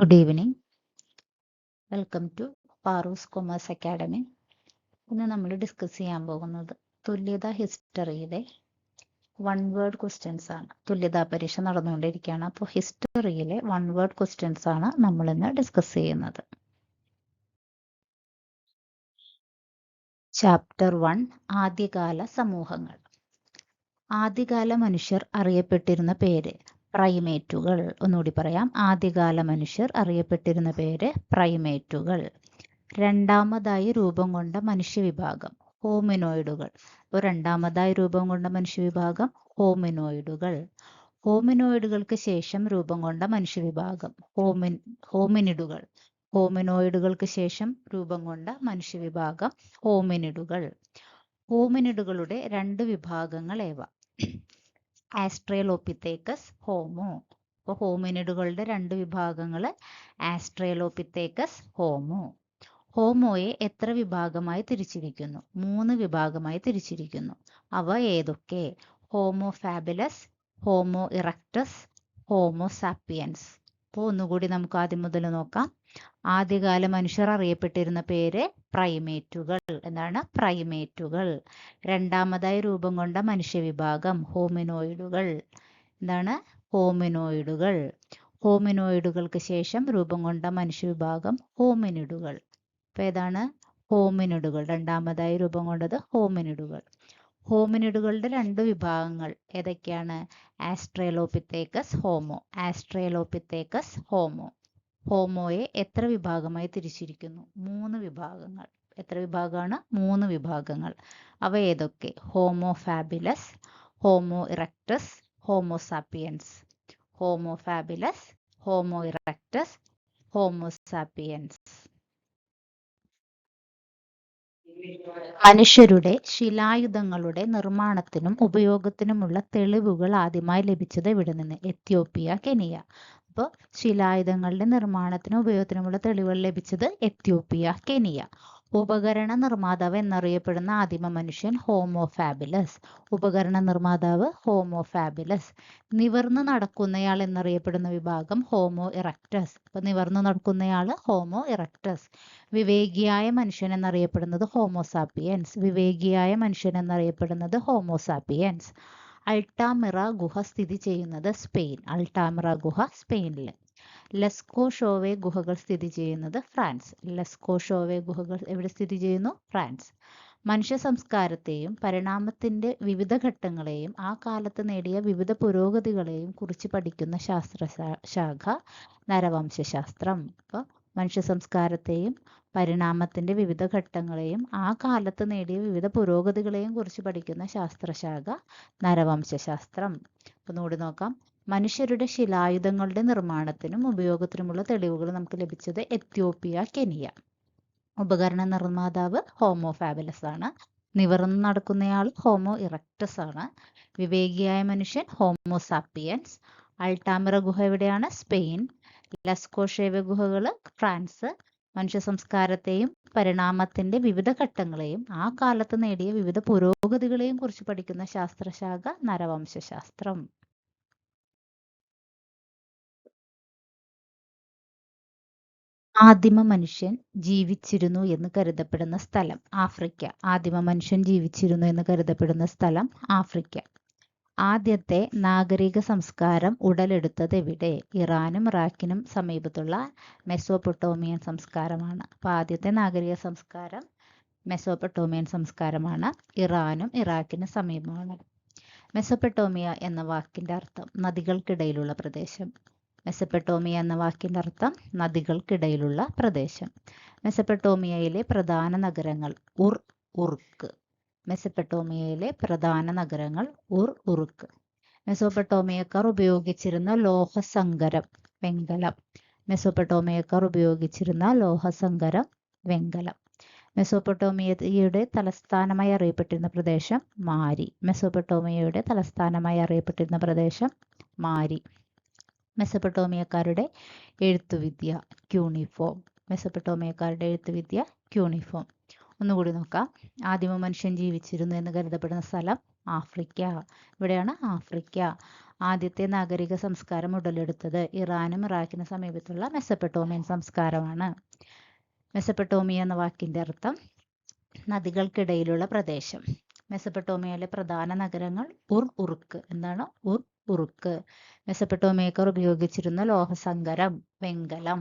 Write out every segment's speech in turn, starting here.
Good evening welcome to Paru's commerce academy ഇന്ന് നമ്മൾ discuss ചെയ്യാൻ പോകുന്നത് തുല്യത ഹിസ്റ്ററിയിലെ വൺ വേർഡ് ക്വസ്റ്റ്യൻസ് ആണ്. തുല്യതാ പരീക്ഷ നടന്നുകൊണ്ടിരിക്കുകയാണ്. അപ്പോൾ ഹിസ്റ്ററിയിലെ വൺ വേർഡ് ക്വസ്റ്റ്യൻസ് ആണ് നമ്മൾ ഇന്ന് ഡിസ്കസ് ചെയ്യുന്നത്. ചാപ്റ്റർ വൺ ആദ്യകാല സമൂഹങ്ങൾ. ആദ്യകാല മനുഷ്യർ അറിയപ്പെട്ടിരുന്ന പേര് പ്രൈമേറ്റുകൾ ഒന്നുകൂടി പറയാം. ആദ്യകാല മനുഷ്യർ അറിയപ്പെട്ടിരുന്ന പേര് പ്രൈമേറ്റുകൾ. രണ്ടാമതായി രൂപം കൊണ്ട മനുഷ്യവിഭാഗം ഹോമിനോയിഡുകൾ. അപ്പോൾ രണ്ടാമതായി രൂപം കൊണ്ട മനുഷ്യവിഭാഗം ഹോമിനോയിഡുകൾ. ഹോമിനോയിഡുകൾക്ക് ശേഷം രൂപം കൊണ്ട മനുഷ്യവിഭാഗം ഹോമിൻ ഹോമിനിഡുകൾ. ഹോമിനോയിഡുകൾക്ക് ശേഷം രൂപം കൊണ്ട മനുഷ്യവിഭാഗം ഹോമിനിഡുകൾ. ഹോമിനിഡുകളുടെ രണ്ട് വിഭാഗങ്ങൾ ഏവ? ആസ്ട്രേലോപിത്തേക്കസ് ഹോമോ അപ്പോൾ ഹോമിനിഡുകളുടെ രണ്ട് വിഭാഗങ്ങൾ ആസ്ട്രേലോപിത്തേക്കസ് ഹോമോ ഹോമോയെ എത്ര വിഭാഗമായി തിരിച്ചിരിക്കുന്നു? മൂന്ന് വിഭാഗമായി തിരിച്ചിരിക്കുന്നു. അവ ഏതൊക്കെ? Homo habilis homo erectus homo sapiens അപ്പോൾ ഒന്നുകൂടി നമുക്ക് ആദ്യം മുതൽ നോക്കാം. ആദ്യകാല മനുഷ്യർ അറിയപ്പെട്ടിരുന്ന പേര് പ്രൈമേറ്റുകൾ എന്താണ് പ്രൈമേറ്റുകൾ. രണ്ടാമതായി രൂപം കൊണ്ട മനുഷ്യവിഭാഗം ഹോമിനോയിഡുകൾ എന്താണ് ഹോമിനോയിഡുകൾ. ഹോമിനോയിഡുകൾക്ക് ശേഷം രൂപം കൊണ്ട മനുഷ്യവിഭാഗം ഹോമിനിഡുകൾ. അപ്പോൾ ഏതാണ്? ഹോമിനിഡുകൾ. രണ്ടാമതായി രൂപം കൊണ്ടത് ഹോമിനിഡുകൾ. ഹോമിനിഡുകളുടെ രണ്ട് വിഭാഗങ്ങൾ ഏതൊക്കെയാണ്? ആസ്ട്രേലോപിത്തേക്കസ് ഹോമോ. ആസ്ട്രേലോപിത്തേക്കസ് ഹോമോ. ഹോമോയെ എത്ര വിഭാഗമായി തിരിച്ചിരിക്കുന്നു? മൂന്ന് വിഭാഗങ്ങൾ. എത്ര വിഭാഗമാണ്? മൂന്ന് വിഭാഗങ്ങൾ. അവ ഏതൊക്കെ? Homo habilis homo erectus homo sapiens homo habilis homo erectus homo sapiens മനുഷ്യരുടെ ശിലായുധങ്ങളുടെ നിർമ്മാണത്തിനും ഉപയോഗത്തിനുമുള്ള തെളിവുകൾ ആദ്യമായി ലഭിച്ചത് ഇവിടെ നിന്ന്? Ethiopia Kenya. അപ്പോൾ ശിലായുധങ്ങളുടെ നിർമ്മാണത്തിനും ഉപയോഗത്തിനുമുള്ള തെളിവുകൾ ലഭിച്ചത് എത്യോപ്യ കെനിയ. ഉപകരണ നിർമ്മാതാവ് എന്നറിയപ്പെടുന്ന ആദിമ മനുഷ്യൻ ഹോമോ ഫാബിലസ്. ഉപകരണ നിർമ്മാതാവ് ഹോമോ ഫാബിലസ്. നിവർന്നു നടക്കുന്നയാൾ എന്നറിയപ്പെടുന്ന വിഭാഗം ഹോമോ ഇറക്ടസ്. അപ്പൊ നിവർന്നു നടക്കുന്നയാൾ ഹോമോ ഇറക്ടസ്. വിവേകിയായ മനുഷ്യൻ എന്നറിയപ്പെടുന്നത് ഹോമോസാപ്പിയൻസ് വിവേകിയായ മനുഷ്യൻ എന്നറിയപ്പെടുന്നത് ഹോമോസാപ്പിയൻസ് അൾട്ടാമിറ ഗുഹ സ്ഥിതി ചെയ്യുന്നത് സ്പെയിൻ അൾട്ടാമിറ ഗുഹ സ്പെയിനിൽ ലെസ്കോ ഷോവെ ഗുഹകൾ സ്ഥിതി ചെയ്യുന്നത് ഫ്രാൻസ്. ലെസ്കോ ഷോവെ ഗുഹകൾ എവിടെ സ്ഥിതി ചെയ്യുന്നു? ഫ്രാൻസ്. മനുഷ്യ സംസ്കാരത്തെയും പരിണാമത്തിന്റെ വിവിധ ഘട്ടങ്ങളെയും ആ കാലത്ത് നേടിയ വിവിധ പുരോഗതികളെയും കുറിച്ച് പഠിക്കുന്ന ശാസ്ത്ര ശാഖ നരവംശാസ്ത്രം അപ്പോൾ മനുഷ്യ സംസ്കാരത്തെയും പരിണാമത്തിന്റെ വിവിധ ഘട്ടങ്ങളെയും ആ കാലത്ത് നേടിയ വിവിധ പുരോഗതികളെയും കുറിച്ച് പഠിക്കുന്ന ശാസ്ത്രശാഖ നരവംശാസ്ത്രം അപ്പോൾ നോടി നോക്കാം. മനുഷ്യരുടെ ശിലായുധങ്ങളുടെ നിർമ്മാണത്തിനും ഉപയോഗത്തിനുമുള്ള തെളിവുകൾ നമുക്ക് ലഭിച്ചത് എത്യോപ്യ കെനിയ. ഉപകരണ നിർമ്മാതാവ് ഹോമോ ഫാബലസ് ആണ്. നിവർന്ന് നടക്കുന്നയാൾ ഹോമോ ഇറക്ടസ് ആണ്. വിവേകിയായ മനുഷ്യൻ ഹോമോ സാപ്പിയൻസ്. അൾട്ടാമിറ ഗുഹ എവിടെയാണ്? സ്പെയിൻ. ലസ്കോഷേവ ഗുഹകൾ ഫ്രാൻസ് മനുഷ്യ സംസ്കാരത്തെയും പരിണാമത്തിന്റെ വിവിധ ഘട്ടങ്ങളെയും ആ കാലത്ത് നേടിയ വിവിധ പുരോഗതികളെയും കുറിച്ച് പഠിക്കുന്ന ശാസ്ത്രശാഖ നരവംശാസ്ത്രം ആദിമ മനുഷ്യൻ ജീവിച്ചിരുന്നു എന്ന് കരുതപ്പെടുന്ന സ്ഥലം ആഫ്രിക്ക. ആദിമ മനുഷ്യൻ ജീവിച്ചിരുന്നു എന്ന് കരുതപ്പെടുന്ന സ്ഥലം ആഫ്രിക്ക. ആദ്യത്തെ നാഗരിക സംസ്കാരം ഉടലെടുത്തത് എവിടെ? ഇറാനും ഇറാഖിനും സമീപത്തുള്ള മെസോപ്പൊട്ടോമിയൻ സംസ്കാരമാണ്. അപ്പോൾ ആദ്യത്തെ നാഗരിക സംസ്കാരം മെസോപ്പൊട്ടോമിയൻ സംസ്കാരമാണ്. ഇറാനും ഇറാഖിനും സമീപമാണ്. മെസോപെട്ടോമിയ എന്ന വാക്കിന്റെ അർത്ഥം നദികൾക്കിടയിലുള്ള പ്രദേശം. മെസപ്പൊട്ടോമിയ എന്ന വാക്കിന്റെ അർത്ഥം നദികൾക്കിടയിലുള്ള പ്രദേശം. മെസപ്പൊട്ടോമിയയിലെ പ്രധാന നഗരങ്ങൾ ഉർ ഉർക്ക് മെസപ്പൊട്ടോമിയയിലെ പ്രധാന നഗരങ്ങൾ ഉർ ഉറുക്ക്. മെസോപ്പെട്ടോമിയക്കാർ ഉപയോഗിച്ചിരുന്ന ലോഹസങ്കരം വെങ്കലം. മെസോപ്പെട്ടോമിയക്കാർ ഉപയോഗിച്ചിരുന്ന ലോഹസങ്കരം വെങ്കലം. മെസോപ്പൊട്ടോമിയയുടെ തലസ്ഥാനമായി അറിയപ്പെട്ടിരുന്ന പ്രദേശം മാരി. മെസോപ്പൊട്ടോമിയയുടെ തലസ്ഥാനമായി അറിയപ്പെട്ടിരുന്ന പ്രദേശം മാരി. മെസപ്പൊട്ടോമിയക്കാരുടെ എഴുത്തുവിദ്യ ക്യൂണിഫോം. മെസപ്പൊട്ടോമിയക്കാരുടെ എഴുത്തുവിദ്യ ക്യൂണിഫോം. ഒന്നുകൂടി നോക്കാം. ആദിമ മനുഷ്യൻ ജീവിച്ചിരുന്നു എന്ന് കരുതപ്പെടുന്ന സ്ഥലം ആഫ്രിക്ക. ഇവിടെയാണ് ആഫ്രിക്ക. ആദ്യത്തെ നാഗരിക സംസ്കാരം ഉടലെടുത്തത് ഇറാനും ഇറാഖിനും സമീപത്തുള്ള മെസ്സപ്പെട്ടോമിയൻ സംസ്കാരമാണ്. മെസ്സപ്പെട്ടോമിയ എന്ന വാക്കിന്റെ അർത്ഥം നദികൾക്കിടയിലുള്ള പ്രദേശം. മെസ്സപ്പെട്ടോമിയയിലെ പ്രധാന നഗരങ്ങൾ ഉർ ഉറുക്ക്. എന്താണ്? ഉർ ഉറുക്ക്. മെസ്സപ്പെട്ടോമിയക്കാർ ഉപയോഗിച്ചിരുന്ന ലോഹസങ്കരം വെങ്കലം.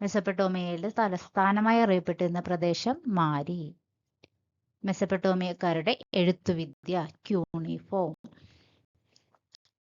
മെസ്സപ്പെട്ടോമിയയിലെ തലസ്ഥാനമായി അറിയപ്പെട്ടിരുന്ന പ്രദേശം മാരി. മെസ്സപ്പെട്ടോമിയക്കാരുടെ എഴുത്തുവിദ്യ ക്യൂണിഫോം.